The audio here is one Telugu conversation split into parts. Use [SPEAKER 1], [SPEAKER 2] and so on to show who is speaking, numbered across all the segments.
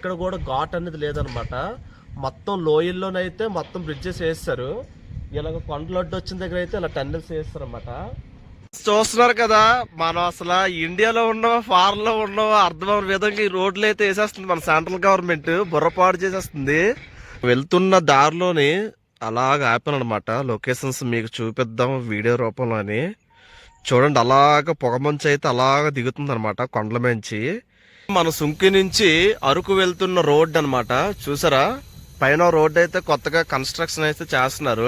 [SPEAKER 1] ఇక్కడ కూడా ఘాట్ అనేది లేదనమాట. మొత్తం లోయల్లోనైతే మొత్తం బ్రిడ్జెస్ వేస్తారు. ఇలాగ కొండలొడ్డు వచ్చిన దగ్గర అయితే ఇలా టన్నెల్స్ వేస్తారు అనమాట చూస్తున్నారు కదా మనం అసలు ఇండియాలో ఉన్నావా ఫారెన్లో ఉన్నావా అర్థమైన విధంగా ఈ రోడ్లు అయితే వేసేస్తుంది మన సెంట్రల్ గవర్నమెంట్ బుర్రపాటు చేసేస్తుంది. వెళ్తున్న దారిలోని అలాగ ఆపాను అనమాట లొకేషన్స్ మీకు చూపిద్దాం వీడియో రూపంలో అని చూడండి అలాగ పొగమంచు అయితే అలాగ దిగుతుంది అనమాట కొండల మంచి మన సుంకి నుంచి అరకు వెళ్తున్న రోడ్ అన్నమాట. చూసారా? పైన రోడ్ అయితే కొత్తగా కన్స్ట్రక్షన్ అయితే చేస్తున్నారు.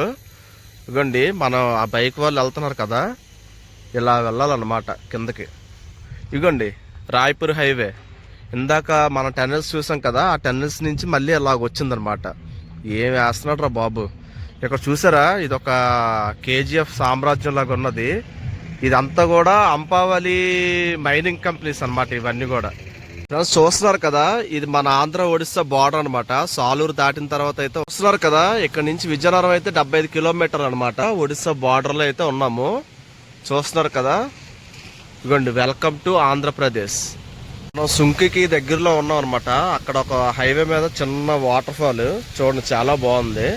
[SPEAKER 1] ఇదిగోండి మనం ఆ బైక్ వాళ్ళు వెళ్తున్నారు కదా. ఇలా వెళ్ళాలన్నమాట కిందకి. ఇదిగోండి రాయపూర్ హైవే ఇందాక మనం టెన్నెల్స్ చూసాం కదా ఆ టెన్నెల్స్ నుంచి మళ్ళీ ఇలాగ వచ్చిందనమాట ఏం వేస్తున్నాడు రా బాబు? ఇక్కడ చూసారా? ఇది ఒక కేజీఎఫ్ సామ్రాజ్యం లాగా ఉన్నది. ఇదంతా కూడా అంపావలి మైనింగ్ కంపెనీస్ అన్నమాట ఇవన్నీ కూడా. చూస్తున్నారు కదా ఇది మన ఆంధ్ర ఒడిస్సా బార్డర్ అన్నమాట. సాలూరు దాటిన తర్వాత అయితే వస్తున్నారు కదా ఇక్కడ నుంచి విజయనగరం అయితే డెబ్బై ఐదు కిలోమీటర్ అనమాట ఒడిస్సా బార్డర్లో అయితే ఉన్నాము. చూస్తున్నారు కదా. ఇదిగోండి వెల్కమ్ టు ఆంధ్రప్రదేశ్. మనం సుంకికి దగ్గరలో ఉన్నాం అనమాట అక్కడ ఒక హైవే మీద చిన్న వాటర్ ఫాల్ చూడండి చాలా బాగుంది.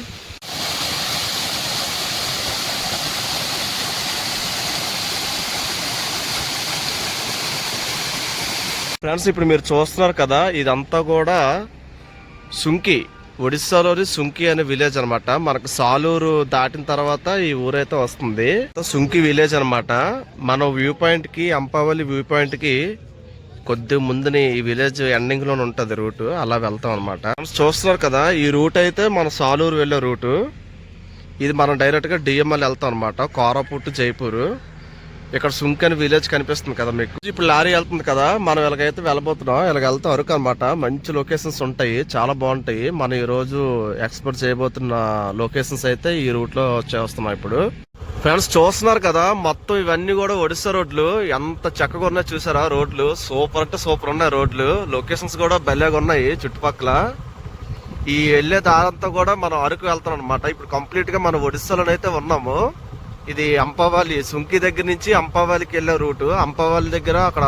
[SPEAKER 1] ఫ్రెండ్స్ ఇప్పుడు మీరు చూస్తున్నారు కదా ఇదంతా కూడా సుంకి ఒడిస్సాలోని సుంకి అనే విలేజ్ అనమాట మనకు సాలూరు దాటిన తర్వాత ఈ ఊరైతే వస్తుంది. సుంకి విలేజ్ అనమాట మనం వ్యూ పాయింట్కి అంపావల్లి వ్యూ పాయింట్కి కొద్ది ముందుని ఈ విలేజ్ ఎండింగ్లోనే ఉంటది రూట్. అలా వెళ్తాం అనమాట చూస్తున్నారు కదా ఈ రూట్ అయితే మన సాలూరు వెళ్ళే రూటు. ఇది మనం డైరెక్ట్గా డిఎంఎల్ వెళ్తాం అనమాట కోరాపుట్టు జైపూర్. ఇక్కడ సుంకని విలేజ్ కనిపిస్తుంది కదా మీకు. ఇప్పుడు లారీ వెళ్తుంది కదా మనం ఇలాగైతే వెళ్ళబోతున్నాం ఇలాగ వెళ్తాం అరకు అనమాట మంచి లొకేషన్స్ ఉంటాయి చాలా బాగుంటాయి. మనం ఈ రోజు ఎక్స్ప్లోర్ చేయబోతున్న లొకేషన్స్ అయితే ఈ రూట్లో చేస్తున్నాం ఇప్పుడు. ఫ్రెండ్స్ చూస్తున్నారు కదా మొత్తం ఇవన్నీ కూడా ఒడిస్సా రోడ్లు. ఎంత చక్కగా ఉన్నాయి చూసారా రోడ్లు? సూపర్ అంటే సూపర్ ఉన్నాయి రోడ్లు. లొకేషన్స్ కూడా భలేగా ఉన్నాయి చుట్టుపక్కల. ఈ వెళ్ళే దారంతా కూడా మనం అరకు వెళ్తాం అనమాట ఇప్పుడు కంప్లీట్గా మనం ఒడిస్సాలోనైతే ఉన్నాము. ఇది అంపవాలి సుంకి దగ్గర నుంచి అంపవాలికి వెళ్ళే రూట్. అంపవాలి దగ్గర అక్కడ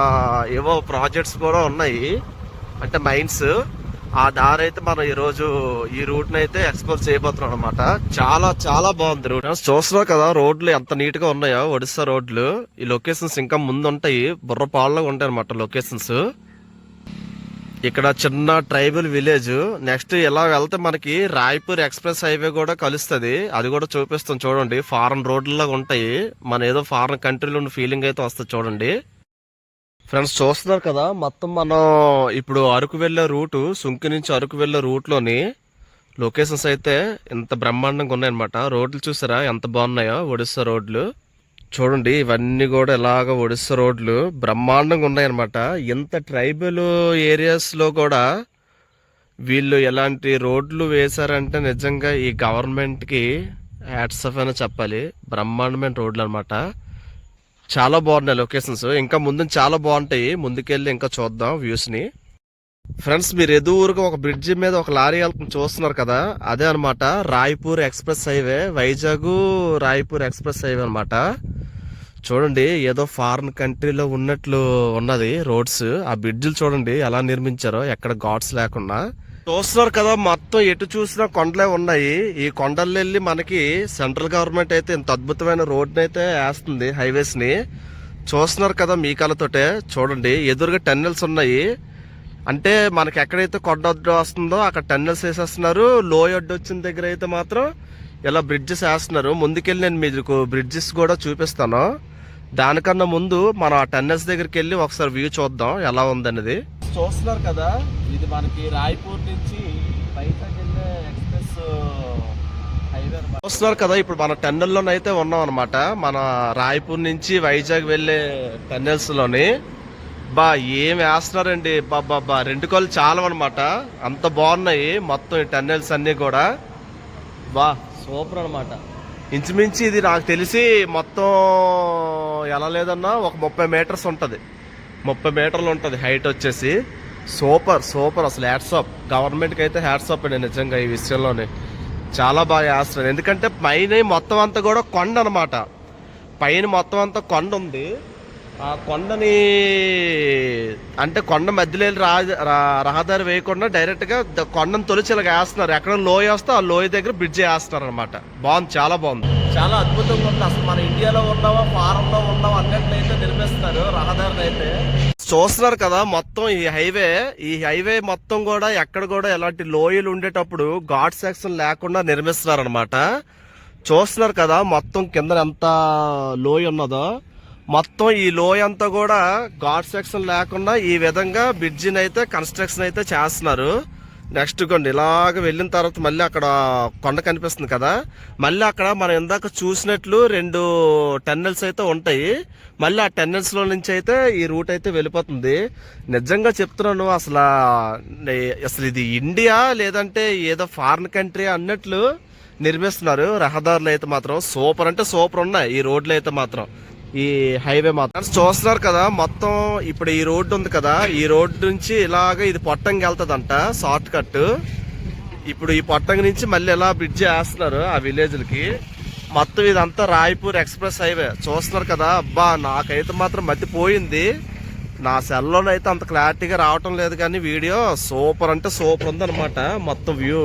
[SPEAKER 1] ఏవో ప్రాజెక్ట్స్ కూడా ఉన్నాయి. అంటే మైన్స్. ఆ దారి అయితే మనం ఈరోజు ఈ రూట్ని అయితే ఎక్స్ప్లోర్ చేయబోతున్నాం అనమాట చాలా చాలా బాగుంది రూట్. చూస్తున్నావు కదా రోడ్లు ఎంత నీట్గా ఉన్నాయో ఒడిస్సా రోడ్లు. ఈ లొకేషన్స్ ఇంకా ముందు ఉంటాయి బుర్రపాళ్ళగా ఉంటాయి అనమాట లొకేషన్స్. ఇక్కడ చిన్న ట్రైబల్ విలేజ్. నెక్స్ట్ ఇలా వెళ్తే మనకి రాయ్పూర్ ఎక్స్ప్రెస్ హైవే కూడా కలుస్తుంది. అది కూడా చూపిస్తాం చూడండి. ఫారెన్ రోడ్లలో ఉంటాయి. మన ఏదో ఫారెన్ కంట్రీలో ఉన్న ఫీలింగ్ అయితే వస్తుంది చూడండి. ఫ్రెండ్స్ చూస్తున్నారు కదా మొత్తం మనం ఇప్పుడు అరకు వెళ్ళే రూటు సుంకి నుంచి అరకు వెళ్ళే రూట్లోని లొకేషన్స్ అయితే ఇంత బ్రహ్మాండంగా ఉన్నాయన్నమాట. రోడ్లు చూసారా? ఎంత బాగున్నాయో ఒడిస్సా రోడ్లు. చూడండి ఇవన్నీ కూడా ఇలాగ ఒడిస్సా రోడ్లు బ్రహ్మాండంగా ఉన్నాయన్నమాట. ఇంత ట్రైబల్ ఏరియాస్లో కూడా వీళ్ళు ఎలాంటి రోడ్లు వేశారంటే నిజంగా ఈ గవర్నమెంట్కి హ్యాట్సఫ్ అని చెప్పాలి. బ్రహ్మాండమైన రోడ్లు అనమాట చాలా బాగున్నాయి లొకేషన్స్. ఇంకా ముందు చాలా బాగుంటాయి. ముందుకెళ్ళి ఇంకా చూద్దాం వ్యూస్ని. ఫ్రెండ్స్ మీరు ఎదురుగా ఒక బ్రిడ్జి మీద ఒక లారీ వెళ్తుంది చూస్తున్నారు కదా? అదే అనమాట Raipur express highway. Vizag Raipur express highway అనమాట చూడండి ఏదో ఫారిన్ కంట్రీలో ఉన్నట్లు ఉన్నది రోడ్స్. ఆ బ్రిడ్జిలు చూడండి ఎలా నిర్మించారో ఎక్కడ ఘాట్స్ లేకుండా చూస్తున్నారు కదా మొత్తం ఎటు చూసినా కొండలే ఉన్నాయి. ఈ కొండలు వెళ్ళి మనకి సెంట్రల్ గవర్నమెంట్ అయితే ఇంత అద్భుతమైన రోడ్ని అయితే వేస్తుంది హైవేస్ని చూస్తున్నారు కదా మీ కళ్ళతోటే చూడండి ఎదురుగా టన్నెల్స్ ఉన్నాయి. అంటే మనకి ఎక్కడైతే కొండ అడ్డు వస్తుందో అక్కడ టన్నెల్స్ వేసేస్తున్నారు. లోయ అడ్డు వచ్చిన దగ్గర అయితే మాత్రం ఇలా బ్రిడ్జెస్ వేస్తున్నారు. ముందుకెళ్ళి నేను మీకు బ్రిడ్జెస్ కూడా చూపిస్తాను. దానికన్నా ముందు మనం ఆ టన్నెల్స్ దగ్గరికి వెళ్ళి ఒకసారి వ్యూ చూద్దాం ఎలా ఉందనేది. చూస్తున్నారు కదా ఇది మనకి రాయ్పూర్ నుంచి వెళ్ళే ఎక్స్ప్రెస్ హైవే చూస్తున్నారు కదా ఇప్పుడు మన టన్నెల్ లోనైతే ఉన్నాం అనమాట మన రాయ్పూర్ నుంచి వైజాగ్ వెళ్ళే టన్నెల్స్లోని బా ఏం వేస్తున్నారండి. బాబా బా రెండు కాళ్ళు చాలా అనమాట అంత బాగున్నాయి మొత్తం ఈ టన్నెల్స్ అన్ని కూడా. బా సూపర్ అనమాట ఇంచుమించి ఇది నాకు తెలిసి మొత్తం ఎలా లేదన్నా ఒక ముప్పై మీటర్స్ ఉంటుంది. ముప్పై మీటర్లు ఉంటుంది హైట్ వచ్చేసి. సూపర్ సూపర్ అసలు హ్యాట్సాప్ గవర్నమెంట్కి అయితే హ్యాట్సాప్ అండి నిజంగా ఈ విషయంలోనే. చాలా బాగా వేస్తున్నాను ఎందుకంటే పైన మొత్తం అంతా కూడా కొండ అనమాట పైన మొత్తం అంతా కొండ ఉంది. ఆ కొండని అంటే కొండ మధ్యలో రహదారి వేయకుండా డైరెక్ట్గా ద- కొండను తొలిచి ఇలా వేస్తున్నారు. ఎక్కడ లోయ వస్తే ఆ లోయ దగ్గర బ్రిడ్జ్ వేస్తున్నారు అనమాట బాగుంది చాలా బాగుంది. చాలా అద్భుతంగా ఉంది. అసలు మన ఇండియాలో ఉన్నావా ఫారెన్లో ఉన్నావా అన్నట్లయితే నిర్మిస్తున్నారు రహదారిని అయితే. చూస్తున్నారు కదా మొత్తం ఈ హైవే ఈ హైవే మొత్తం కూడా ఎక్కడ కూడా ఎలాంటి లోయలు ఉండేటప్పుడు ఘాట్ సెక్షన్ లేకుండా నిర్మిస్తున్నారు అనమాట చూస్తున్నారు కదా మొత్తం కింద ఎంత లోయ ఉన్నదో. మొత్తం ఈ లోయ అంతా కూడా ఘాట్ సెక్షన్ లేకుండా ఈ విధంగా బ్రిడ్జిని అయితే కన్స్ట్రక్షన్ అయితే చేస్తున్నారు. నెక్స్ట్ కొండి ఇలాగ వెళ్ళిన తర్వాత మళ్ళీ అక్కడ కొండ కనిపిస్తుంది కదా. మళ్ళీ అక్కడ మనం ఇందాక చూసినట్లు రెండు టన్నెల్స్ అయితే ఉంటాయి. మళ్ళీ ఆ టెన్నెల్స్లో నుంచి అయితే ఈ రూట్ అయితే వెళ్ళిపోతుంది. నిజంగా చెప్తున్నాను అసలు అసలు ఇది ఇండియా లేదంటే ఏదో ఫారిన్ కంట్రీ అన్నట్లు నిర్మిస్తున్నారు రహదారులు అయితే మాత్రం. సూపర్ అంటే సూపర్ ఉన్నాయి ఈ రోడ్లు అయితే మాత్రం. ఈ హైవే మాత్రం. చూస్తున్నారు కదా మొత్తం ఇప్పుడు ఈ రోడ్డు ఉంది కదా ఈ రోడ్డు నుంచి ఇలాగ ఇది పొట్టంకి వెళ్తదంట షార్ట్ కట్. ఇప్పుడు ఈ పొట్టంగి నుంచి మళ్ళీ ఇలా బ్రిడ్జ్ వేస్తున్నారు ఆ విలేజ్లకి మొత్తం ఇదంతా రాయపూర్ ఎక్స్ప్రెస్ హైవే. చూస్తున్నారు కదా అబ్బా నాకైతే మాత్రం మతిపోయింది నా సెల్లోనైతే అంత క్లారిటీగా రావటం లేదు కానీ వీడియో సూపర్ అంటే సూపర్ ఉందన్నమాట మొత్తం వ్యూ.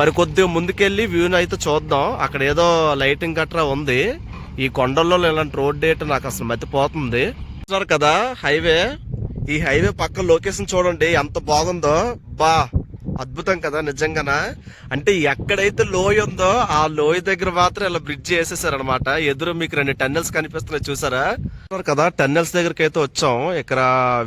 [SPEAKER 1] మరి కొద్దిగా ముందుకెళ్ళి వ్యూని అయితే చూద్దాం. అక్కడ ఏదో లైటింగ్ గట్రా ఉంది. ఈ కొండల్లో ఇలాంటి రోడ్ డేట్ నాకు అసలు మతిపోతుంది. చూస్తున్నారు కదా హైవే. ఈ హైవే పక్క లొకేషన్ చూడండి ఎంత బాగుందో. బా అద్భుతం కదా నిజంగానా? అంటే ఎక్కడైతే లోయ ఉందో ఆ లోయ దగ్గర మాత్రం ఇలా బ్రిడ్జ్ వేసేసారు అనమాట ఎదురు మీకు రెండు టన్నెల్స్ కనిపిస్తున్నాయి చూసారా? కదా టన్నెల్స్ దగ్గరికి అయితే వచ్చాం. ఇక్కడ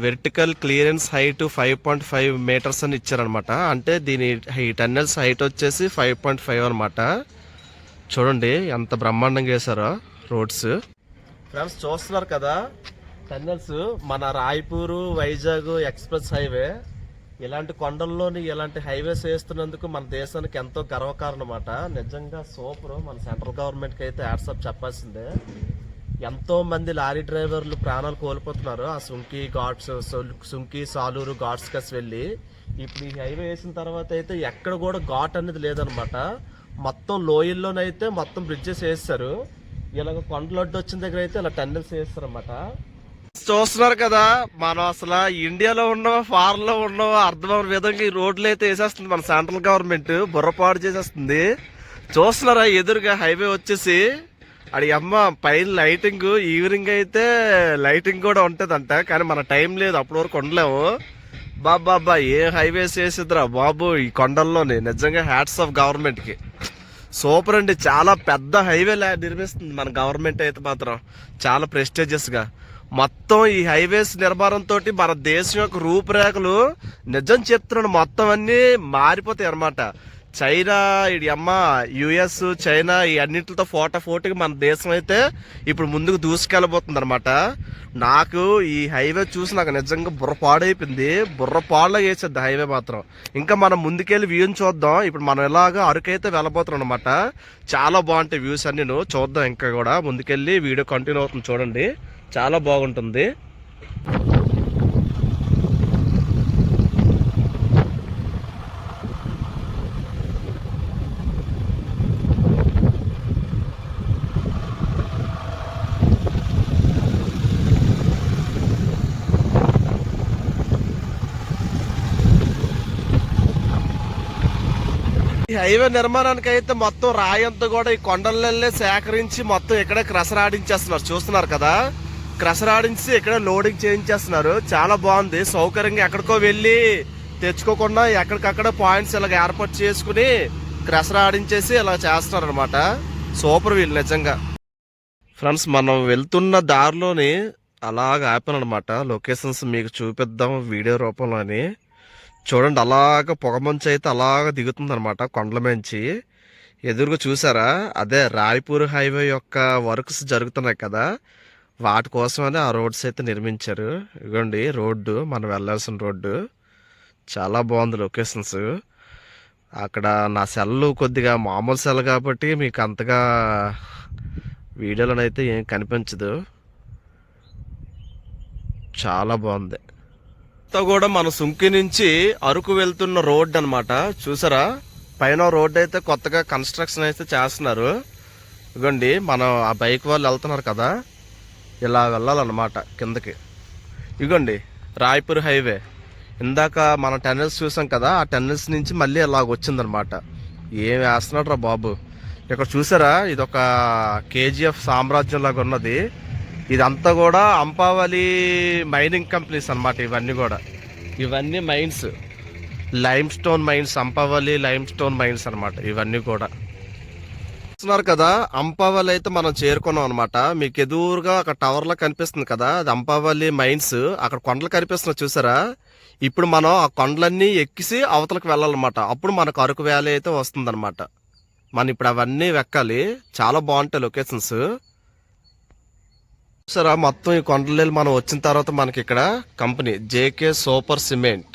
[SPEAKER 1] vertical clearance height five point five metres అని ఇచ్చారనమాట అంటే దీని ఈ టన్నెల్స్ హైట్ వచ్చేసి ఫైవ్ పాయింట్ ఫైవ్ అనమాట చూడండి ఎంత బ్రహ్మాండంగా వేసారో రోడ్స్. ఫ్రెండ్స్ చూస్తున్నారు కదా? టన్నెల్స్ మన రాయపూరు వైజాగ్ ఎక్స్ప్రెస్ హైవే. ఇలాంటి కొండల్లోని ఇలాంటి హైవేస్ వేస్తున్నందుకు మన దేశానికి ఎంతో గర్వకారణమాట. నిజంగా సూపర్. మన సెంట్రల్ గవర్నమెంట్కి అయితే యాడ్సప్ చెప్పాల్సిందే. ఎంతో మంది లారీ డ్రైవర్లు ప్రాణాలు కోల్పోతున్నారు. ఆ సుంకి ఘాట్స్ సుంకి సాలూరు ఘాట్స్ కస్ వెళ్ళి ఇప్పుడు ఈ హైవే వేసిన తర్వాత అయితే ఎక్కడ కూడా ఘాట్ అనేది లేదనమాట మొత్తం లోయల్లోనైతే మొత్తం బ్రిడ్జెస్ వేస్తారు. ఇలాగ కొండలొడ్డు వచ్చిన దగ్గర అయితే ఇలా టన్నెల్స్ వేస్తారనమాట చూస్తున్నారు కదా మనం అసలు ఇండియాలో ఉన్నావా ఫారెన్లో ఉన్నావా అర్థమైన విధంగా ఈ రోడ్లు అయితే వేసేస్తుంది మన సెంట్రల్ గవర్నమెంట్ బుర్రపాటు చేసేస్తుంది. చూస్తున్నారా ఎదురుగా హైవే వచ్చేసి అడి అమ్మ పైన లైటింగ్ ఈవినింగ్ అయితే లైటింగ్ కూడా ఉంటుందంట కానీ మన టైం లేదు అప్పటి వరకు ఉండలేము బాబా ఏ హైవేస్ వేసిద్రా బాబు ఈ కొండల్లోనే నిజంగా హ్యాట్స్ ఆఫ్ గవర్నమెంట్కి. సూపర్ అండి. చాలా పెద్ద హైవే లా- నిర్మిస్తుంది మన గవర్నమెంట్ అయితే మాత్రం. చాలా ప్రెస్టేజియస్గా మొత్తం ఈ హైవేస్ నిర్మాణంతో మన దేశం యొక్క రూపురేఖలు నిజం చెప్తున్నాను మొత్తం అన్నీ మారిపోతాయి అన్నమాట. చైనా ఇది అమ్మ యుఎస్ చైనా ఈ అన్నింటితో ఫోటో ఫోటోకి మన దేశం అయితే ఇప్పుడు ముందుకు దూసుకెళ్ళబోతుంది అనమాట నాకు ఈ హైవే చూసి నాకు నిజంగా బుర్ర పాడైపోయింది. బుర్ర వేసేది హైవే మాత్రం. ఇంకా మనం ముందుకెళ్ళి వ్యూని చూద్దాం. ఇప్పుడు మనం ఎలాగ అరకైతే వెళ్ళబోతున్నాం అనమాట చాలా బాగుంటాయి వ్యూస్ అన్ని చూద్దాం ఇంకా కూడా. ముందుకెళ్ళి వీడియో కంటిన్యూ అవుతుంది చూడండి. చాలా బాగుంటుంది. హైవే నిర్మాణానికి అయితే మొత్తం రాయంతా కూడా ఈ కొండలల్లే సేకరించి మొత్తం ఇక్కడే క్రషర్ ఆడించేస్తున్నారు చూస్తున్నారు కదా? క్రషర్ ఆడించి ఇక్కడ లోడింగ్ చేయించేస్తున్నారు. చాలా బాగుంది. సౌకర్యంగా ఎక్కడికో వెళ్ళి తెచ్చుకోకుండా ఎక్కడికక్కడ పాయింట్స్ ఇలాగ ఏర్పాటు చేసుకుని క్రషర్ ఆడించేసి ఇలా చేస్తున్నారు అనమాట సూపర్ వీళ్ళు నిజంగా. ఫ్రెండ్స్ మనం వెళ్తున్న దారిలోని అలాగ ఆపాను అనమాట లొకేషన్స్ మీకు చూపిద్దాం వీడియో రూపంలోని. చూడండి అలాగ పొగమంచు అయితే అలాగ దిగుతుంది అనమాట కొండల మంచి ఎదురుగా చూసారా? అదే రాయపూర్ హైవే యొక్క వర్క్స్ జరుగుతున్నాయి కదా. వాటి కోసమని ఆ రోడ్స్ అయితే నిర్మించారు. ఇగోండి రోడ్డు మనం వెళ్ళాల్సిన రోడ్డు. చాలా బాగుంది లొకేషన్స్. అక్కడ నా సెల్ కొద్దిగా మామూలు సెల్ కాబట్టి మీకు అంతగా వీడియోలోనైతే ఏం కనిపించదు. చాలా బాగుంది. అంతా కూడా మన సుంకి నుంచి అరకు వెళ్తున్న రోడ్ అన్నమాట. చూసారా? పైన రోడ్ అయితే కొత్తగా కన్స్ట్రక్షన్ అయితే చేస్తున్నారు. ఇగోండి మనం ఆ బైక్ వాళ్ళు వెళ్తున్నారు కదా. ఇలా వెళ్ళాలన్నమాట కిందకి. ఇగోండి రాయపూర్ హైవే ఇందాక మన టన్నెల్స్ చూసాం కదా ఆ టన్నెల్స్ నుంచి మళ్ళీ ఇలాగ వచ్చిందనమాట ఏం వేస్తున్నాడు రా బాబు? ఇక్కడ చూసారా? ఇది ఒక కేజీఎఫ్ సామ్రాజ్యం లాగా ఉన్నది. ఇదంతా కూడా అంపావలి మైనింగ్ కంపెనీస్ అన్నమాట ఇవన్నీ కూడా. ఇవన్నీ mines. Limestone mines Ampavalli limestone mines అన్నమాట ఇవన్నీ కూడా. చూస్తున్నారు కదా అంపావల్లి అయితే మనం చేరుకున్నాం అనమాట మీకు ఎదురుగా అక్కడ టవర్ లా కనిపిస్తుంది కదా అది అంపావల్లి మైన్స్. అక్కడ కొండలు కనిపిస్తున్నాయి చూసారా? ఇప్పుడు మనం ఆ కొండలన్నీ ఎక్కిసి అవతలకు వెళ్ళాలన్నమాట. అప్పుడు మనకు అరకు వ్యాలీ అయితే వస్తుందన్నమాట. మనం ఇప్పుడు అవన్నీ వెక్కాలి. చాలా బాగుంటాయి లొకేషన్స్ చూసారా మొత్తం ఈ కొండలు మనం వచ్చిన తర్వాత మనకి ఇక్కడ కంపెనీ జేకే సూపర్ సిమెంట్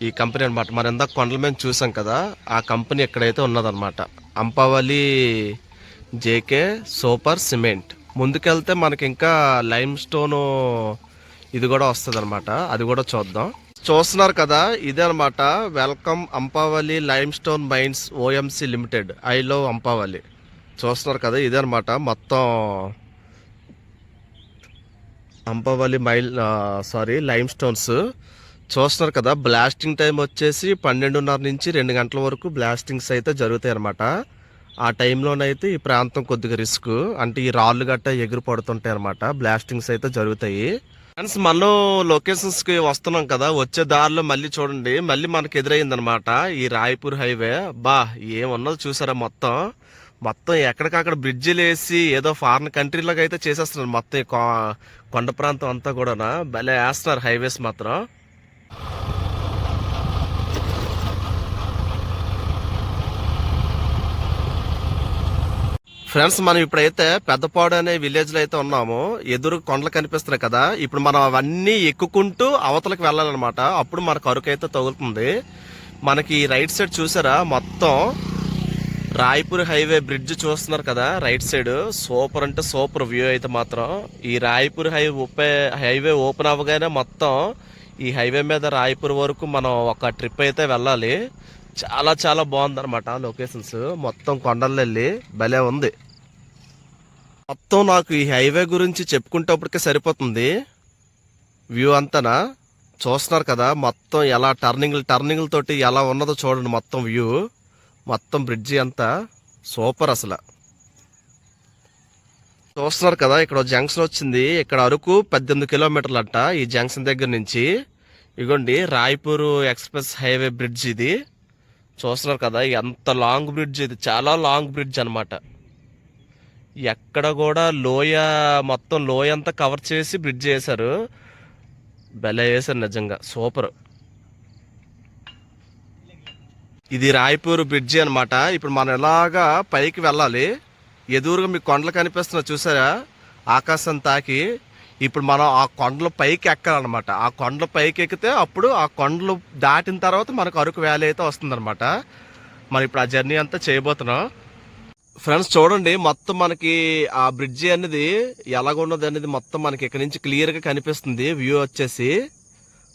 [SPEAKER 1] ఈ కంపెనీ అనమాట మనం ఇందాక కొండల మేము చూసాం కదా ఆ కంపెనీ ఎక్కడైతే ఉన్నదన్నమాట. Ampavalli JK super cement. ముందుకెళ్తే మనకి ఇంకా లైమ్ స్టోన్ ఇది కూడా వస్తుంది అనమాట అది కూడా చూద్దాం. చూస్తున్నారు కదా ఇదే అనమాట welcome Ampavalli limestone mines OMC limited I love Ampavalli చూస్తున్నారు కదా ఇదే అనమాట మొత్తం Ampavalli mile sorry limestones చూస్తున్నారు కదా బ్లాస్టింగ్ టైం వచ్చేసి పన్నెండున్నర నుంచి రెండు గంటల వరకు బ్లాస్టింగ్స్ అయితే జరుగుతాయి అనమాట ఆ టైంలోనైతే ఈ ప్రాంతం కొద్దిగా రిస్క్. అంటే ఈ రాళ్ళు గట్ట ఎగురు పడుతుంటాయి అనమాట బ్లాస్టింగ్స్ అయితే జరుగుతాయి. ఫ్రెండ్స్ మనం లొకేషన్స్కి వస్తున్నాం కదా వచ్చే దారిలో మళ్ళీ చూడండి. మళ్ళీ మనకు ఎదురైంది అనమాట ఈ రాయపూర్ హైవే. బా ఏమున్నదో చూసారా మొత్తం. మొత్తం ఎక్కడికక్కడ బ్రిడ్జిలు వేసి ఏదో ఫారిన్ కంట్రీలోకి అయితే చేసేస్తున్నారు. మొత్తం ఈ కొ- కొండ ప్రాంతం అంతా కూడా భలే వేస్తున్నారు హైవేస్ మాత్రం. ఫ్రెండ్స్ మనం ఇప్పుడైతే పెద్దపాడు అనే విలేజ్లో అయితే ఉన్నాము. ఎదురు కొండలు కనిపిస్తున్నాయి కదా. ఇప్పుడు మనం అవన్నీ ఎక్కుకుంటూ అవతలకు వెళ్ళాలన్నమాట. అప్పుడు మనకు అరుకు అయితే తగులుతుంది. మనకి రైట్ సైడ్ చూసారా? మొత్తం రాయపూర్ హైవే బ్రిడ్జ్ చూస్తున్నారు కదా రైట్ సైడ్. సూపర్ అంటే సూపర్ వ్యూ అయితే మాత్రం. ఈ రాయపూర్ హైవే ఓపే హైవే ఓపెన్ అవ్వగానే మొత్తం ఈ హైవే మీద రాయపూర్ వరకు మనం ఒక ట్రిప్ అయితే వెళ్ళాలి. చాలా చాలా బాగుందన్నమాట లొకేషన్స్. మొత్తం కొండలు వెళ్ళి భలే ఉంది. మొత్తం నాకు ఈ హైవే గురించి చెప్పుకుంటేప్పటికే సరిపోతుంది. వ్యూ అంతనా? చూస్తున్నారు కదా మొత్తం ఎలా టర్నింగ్లు టర్నింగ్లతోటి ఎలా ఉన్నదో చూడండి మొత్తం వ్యూ. మొత్తం బ్రిడ్జి అంతా సూపర్ అసలు. చూస్తున్నారు కదా ఇక్కడ జంక్షన్ వచ్చింది. ఇక్కడ అరకు పద్దెనిమిది కిలోమీటర్లు అంట ఈ జంక్షన్ దగ్గర నుంచి. ఇగోండి రాయపూర్ ఎక్స్ప్రెస్ హైవే బ్రిడ్జ్ ఇది. చూస్తున్నారు కదా ఎంత లాంగ్ బ్రిడ్జ్ ఇది. చాలా లాంగ్ బ్రిడ్జ్ అనమాట ఎక్కడ కూడా లోయ మొత్తం లోయ అంతా కవర్ చేసి బ్రిడ్జ్ చేశారు. భలే వేశారు నిజంగా. సూపర్. ఇది రాయపూర్ బ్రిడ్జి అన్నమాట. ఇప్పుడు మనం ఎలాగా పైకి వెళ్ళాలి? ఎదురుగా మీకు కొండలు కనిపిస్తున్నా చూసారా? ఆకాశం తాకి ఇప్పుడు మనం ఆ కొండల పైకి ఎక్కాలన్నమాట. ఆ కొండల పైకి ఎక్కితే అప్పుడు ఆ కొండలు దాటిన తర్వాత మనకు అరకు వ్యాలీ అయితే వస్తుందన్నమాట. మనం ఇప్పుడు ఆ జర్నీ అంతా చేయబోతున్నాం. ఫ్రెండ్స్ చూడండి మొత్తం మనకి ఆ బ్రిడ్జి అనేది ఎలాగున్నది అనేది మొత్తం మనకి ఇక్కడ నుంచి క్లియర్గా కనిపిస్తుంది. వ్యూ వచ్చేసి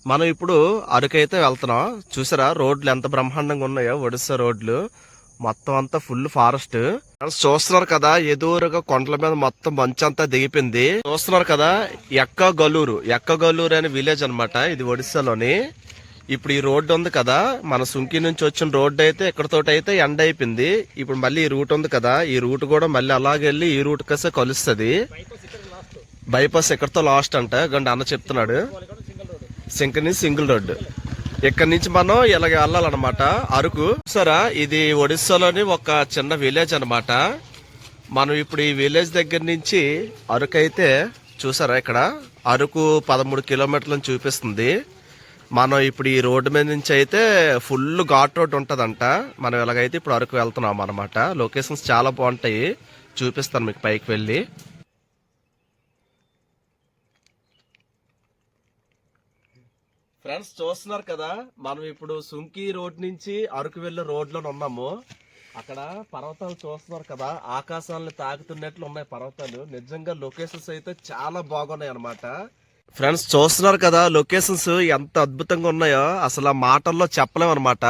[SPEAKER 1] మనం ఇప్పుడు అరకు అయితే వెళ్తున్నాం. చూసారా? రోడ్లు ఎంత బ్రహ్మాండంగా ఉన్నాయో. ఒడిస్సా రోడ్లు. మొత్తం అంతా ఫుల్ ఫారెస్ట్ చూస్తున్నారు కదా ఎదురుగా కొండల మీద మొత్తం మంచు అంతా దిగిపోయింది. చూస్తున్నారు కదా ఎక్క గలూరు ఎక్క గలూరు అనే విలేజ్ అనమాట ఇది ఒడిస్సాలోని ఇప్పుడు ఈ రోడ్డు ఉంది కదా మన సుంకి నుంచి వచ్చిన రోడ్డు అయితే ఇక్కడతోటి అయితే ఎండ్ అయిపోయింది. ఇప్పుడు మళ్ళీ ఈ రూట్ ఉంది కదా ఈ రూట్ కూడా మళ్ళీ అలాగే వెళ్ళి ఈ రూట్ కసే కలుస్తుంది. బైపాస్ ఎక్కడితో లాస్ట్ అంట. గండి అన్న చెప్తున్నాడు. సింకని సింగిల్ రోడ్డు. ఇక్కడ నుంచి మనం ఇలాగ వెళ్ళాలన్నమాట. అరకు. సరా ఇది ఒడిస్సాలోని ఒక చిన్న విలేజ్ అన్నమాట. మనం ఇప్పుడు ఈ విలేజ్ దగ్గర నుంచి అరకు అయితే చూసారా ఇక్కడ? అరకు పదమూడు కిలోమీటర్లను చూపిస్తుంది. మనం ఇప్పుడు ఈ రోడ్డు మీద నుంచి అయితే ఫుల్ ఘాట్ రోడ్ ఉంటుందంట. మనం ఇలాగైతే ఇప్పుడు అరకు వెళ్తున్నాం అనమాట లొకేషన్స్ చాలా బాగుంటాయి. చూపిస్తాను మీకు పైకి వెళ్ళి. ఫ్రెండ్స్ చూస్తున్నారు కదా మనం ఇప్పుడు సుంకి రోడ్ నుంచి అరకు వెళ్ళే రోడ్లో ఉన్నాము. అక్కడ పర్వతాలు చూస్తున్నారు కదా ఆకాశాలను తాకుతున్నట్లు ఉన్నాయి పర్వతాలు. నిజంగా లొకేషన్స్ అయితే చాలా బాగున్నాయి అన్నమాట. ఫ్రెండ్స్ చూస్తున్నారు కదా లొకేషన్స్ ఎంత అద్భుతంగా ఉన్నాయో. అసలు ఆ మాటల్లో చెప్పలేం అనమాట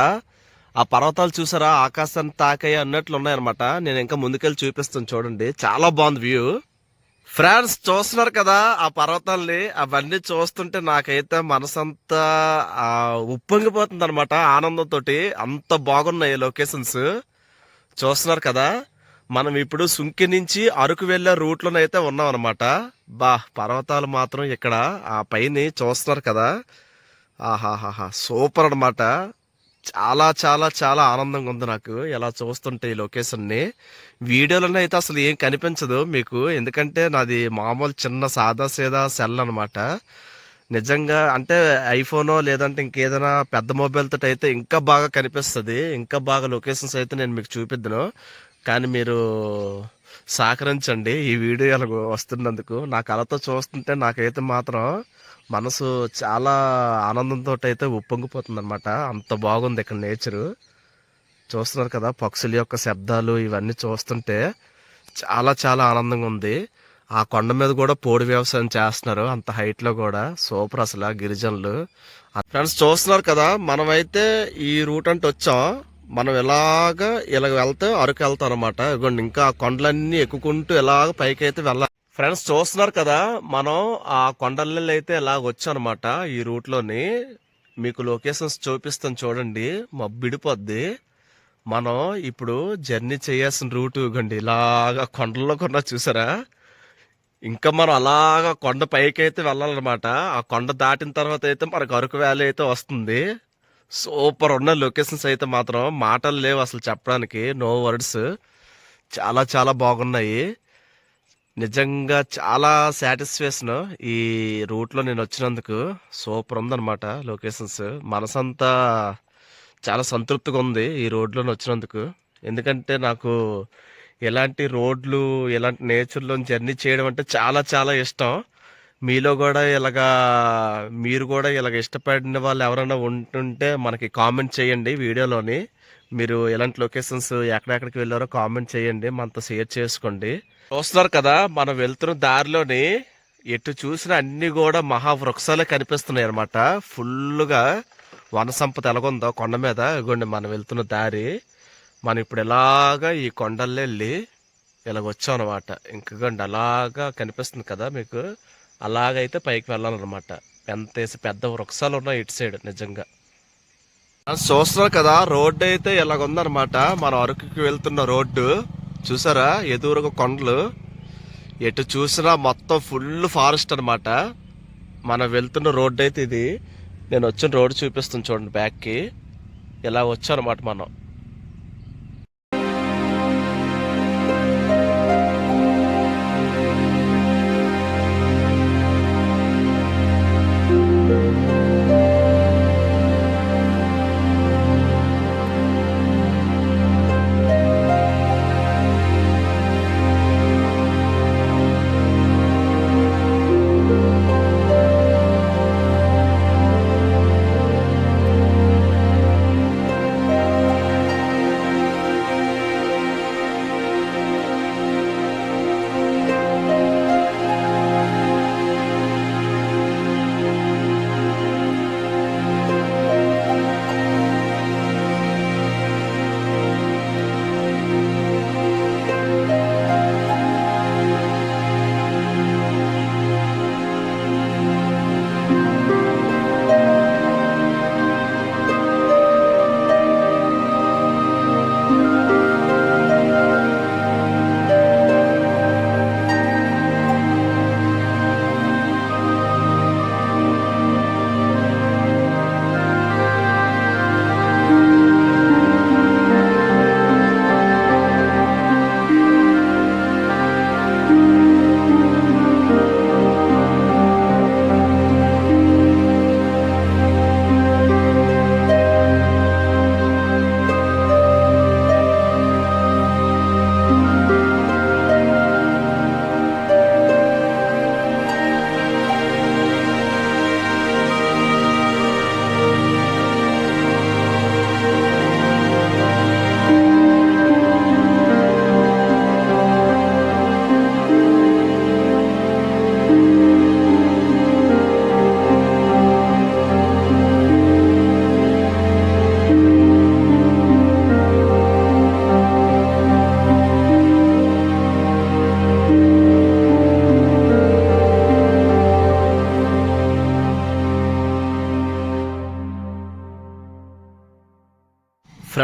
[SPEAKER 1] ఆ పర్వతాలు చూసారా ఆకాశాన్ని తాకాయి అన్నట్లు ఉన్నాయి అనమాట నేను ఇంకా ముందుకెళ్ళి చూపిస్తాను చూడండి. చాలా బాగుంది వ్యూ ఫ్రెండ్స్ చూస్తున్నారు కదా ఆ పర్వతాల్ని అవన్నీ చూస్తుంటే నాకైతే మనసంతా ఉప్పొంగిపోతుంది అనమాట ఆనందంతో అంత బాగున్నాయి లొకేషన్స్ చూస్తున్నారు కదా మనం ఇప్పుడు సుంకి నుంచి అరకు వెళ్ళే రూట్లోనైతే ఉన్నాం అనమాట బా పర్వతాలు మాత్రం ఇక్కడ ఆ పైన చూస్తున్నారు కదా. ఆహాహాహా సూపర్ అన్నమాట. చాలా చాలా చాలా ఆనందంగా ఉంది నాకు. ఎలా చూస్తుంటే ఈ లొకేషన్ని. వీడియోలోనే అయితే అసలు ఏం కనిపించదు మీకు. ఎందుకంటే నాది మామూలు చిన్న సాదా సీదా సెల్ అనమాట నిజంగా అంటే ఐఫోనో లేదంటే ఇంకేదైనా పెద్ద మొబైల్ అయితే ఇంకా బాగా కనిపిస్తుంది. ఇంకా బాగా లొకేషన్స్ అయితే నేను మీకు చూపిద్దును. కానీ మీరు సహకరించండి ఈ వీడియో వస్తున్నందుకు. నా కళతో చూస్తుంటే నాకైతే మాత్రం మనసు చాలా ఆనందంతో అయితే ఉప్పొంగిపోతుంది అనమాట అంత బాగుంది ఇక్కడ నేచరు. చూస్తున్నారు కదా పక్షుల యొక్క శబ్దాలు ఇవన్నీ చూస్తుంటే చాలా చాలా ఆనందంగా ఉంది. ఆ కొండ మీద కూడా పోడి వ్యవసాయం చేస్తున్నారు అంత హైట్లో కూడా. సూపర్ అసలు గిరిజనులు. ఫ్రెండ్స్ చూస్తున్నారు కదా మనమైతే ఈ రూట్ అంటే వచ్చాం. మనం ఎలాగ ఇలా వెళ్తే అరకు వెళ్తాం అనమాట ఇదిగోండి ఇంకా కొండలన్నీ ఎక్కుకుంటూ ఎలాగ పైకి అయితే వెళ్ళాలి. ఫ్రెండ్స్ చూస్తున్నారు కదా మనం ఆ కొండలలో అయితే ఇలాగ వచ్చానమాట ఈ రూట్లోని. మీకు లొకేషన్స్ చూపిస్తాను చూడండి. మబ్బిడిపోద్ది మనం ఇప్పుడు జర్నీ చేయాల్సిన రూట్ ఇవ్వండి ఇలాగా కొండల్లో కొండ చూసారా? ఇంకా మనం అలాగా కొండ పైకి అయితే వెళ్ళాలన్నమాట. ఆ కొండ దాటిన తర్వాత అయితే మనకు అరకు వ్యాలీ అయితే వస్తుంది. సూపర్ ఉన్న లొకేషన్స్ అయితే మాత్రం మాటలు లేవు అసలు చెప్పడానికి. నో వర్డ్స్ చాలా చాలా బాగున్నాయి. నిజంగా చాలా సాటిస్ఫాక్షన్ ఈ రూట్లో నేను వచ్చినందుకు. సూపర్ ఉందన్నమాట లొకేషన్స్. మనసంతా చాలా సంతృప్తిగా ఉంది ఈ రోడ్లోనే వచ్చినందుకు. ఎందుకంటే నాకు ఎలాంటి రోడ్లు ఎలాంటి నేచర్లో జర్నీ చేయడం అంటే చాలా చాలా ఇష్టం. మీలో కూడా ఇలాగా మీరు కూడా ఇలాగ ఇష్టపడిన వాళ్ళు ఎవరైనా ఉంటుంటే మనకి కామెంట్ చేయండి వీడియోలోని. మీరు ఎలాంటి లొకేషన్స్ ఎక్కడెక్కడికి వెళ్ళారో కామెంట్ చేయండి మనతో షేర్ చేసుకోండి. చూస్తున్నారు కదా మనం వెళ్తున్న దారిలోని ఎటు చూసినా అన్ని కూడా మహావృక్షాలే కనిపిస్తున్నాయి అనమాట ఫుల్గా వన సంపద ఎలాగుందో కొండ మీద. ఇగోండి మనం వెళ్తున్న దారి. మనం ఇప్పుడు ఎలాగా ఈ కొండల్లో వెళ్ళి ఇలాగ వచ్చాం అనమాట ఇంకగండి అలాగా కనిపిస్తుంది కదా మీకు. అలాగైతే పైకి వెళ్ళాలన్నమాట. ఎంత పెద్ద వృక్షాలు ఉన్నాయి ఇటు సైడ్ నిజంగా. చూస్తున్నారు కదా రోడ్డు అయితే ఇలాగుందనమాట మనం అరకుకి వెళ్తున్న రోడ్డు. చూసారా ఎదురుగా కొండలు. ఎటు చూసినా మొత్తం ఫుల్ ఫారెస్ట్ అనమాట మనం వెళ్తున్న రోడ్డు అయితే ఇది. నేను వచ్చిన రోడ్డు చూపిస్తాను చూడండి బ్యాక్కి. ఇలా వచ్చానమాట మనం.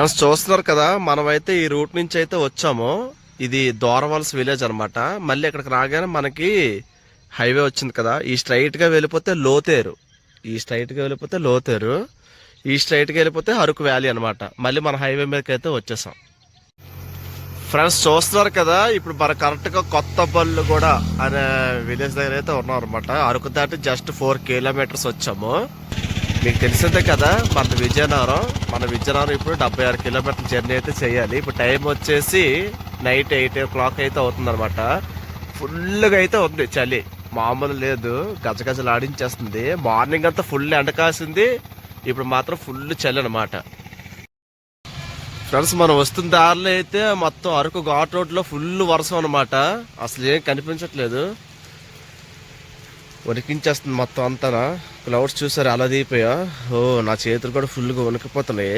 [SPEAKER 1] ఫ్రెండ్స్ చూస్తున్నారు కదా మనమైతే ఈ రూట్ నుంచి అయితే వచ్చాము. ఇది దోరవల్స్ విలేజ్ అన్నమాట. మళ్ళీ ఇక్కడికి రాగానే మనకి హైవే వచ్చింది కదా. ఈ స్ట్రైట్గా వెళ్ళిపోతే లోతేరు. ఈ స్ట్రైట్గా వెళ్ళిపోతే లోతేరు. ఈ స్ట్రైట్గా వెళ్ళిపోతే అరకు వ్యాలీ అన్నమాట. మళ్ళీ మన హైవే మీదకి అయితే వచ్చేసాం. ఫ్రెండ్స్ చూస్తున్నారు కదా ఇప్పుడు మన కరెక్ట్గా కొత్త బళ్ళు కూడా అనే విలేజ్ దగ్గర అయితే ఉన్నాం అనమాట అరకు దాటి జస్ట్ ఫోర్ కిలోమీటర్స్ వచ్చాము. మీకు తెలిసిందే కదా మన విజయనగరం మన విజయనగరం ఇప్పుడు డెబ్బై ఆరు కిలోమీటర్ల జర్నీ అయితే చేయాలి. ఇప్పుడు టైం వచ్చేసి నైట్ ఎయిట్ ఓ క్లాక్ అయితే అవుతుందన్నమాట. ఫుల్గా అయితే ఉంది చలి. మామూలు లేదు. గజగజలు ఆడించేస్తుంది మార్నింగ్ అంతా ఫుల్ ఎండ కాసింది. ఇప్పుడు మాత్రం ఫుల్ చలి అనమాట ఫ్రెండ్స్ మనం వస్తున్న దారిలో అయితే మొత్తం అరకు ఘాట్ రోడ్లో ఫుల్ వర్షం అనమాట అసలు ఏం కనిపించట్లేదు. వణికించేస్తుంది మొత్తం అంతా క్లౌడ్స్ చూసారు? అలా దిగిపోయా? ఓ నా చేతులు కూడా ఫుల్గా వణికిపోతున్నాయి.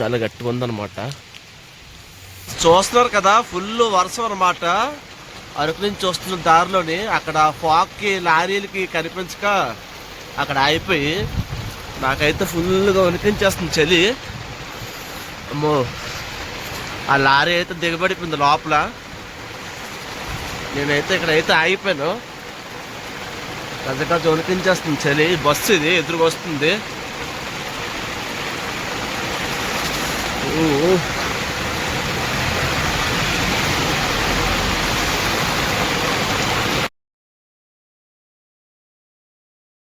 [SPEAKER 1] చాలా గట్టిగా ఉందన్నమాట. చూస్తున్నారు కదా ఫుల్ వర్షం అనమాట అరకు నుంచి వస్తున్న దారిలోని అక్కడ ఫాక్కి లారీలకి కనిపించక అక్కడ ఆగిపోయి నాకైతే ఫుల్గా వణికించేస్తుంది చలి. అమ్మో ఆ లారీ అయితే దిగబడిపోయింది లోపల. నేనైతే ఇక్కడైతే ఆగిపోయాను. కజకజ వణికించేస్తుంది చలి బస్సు ఇది ఎదురుగా వస్తుంది.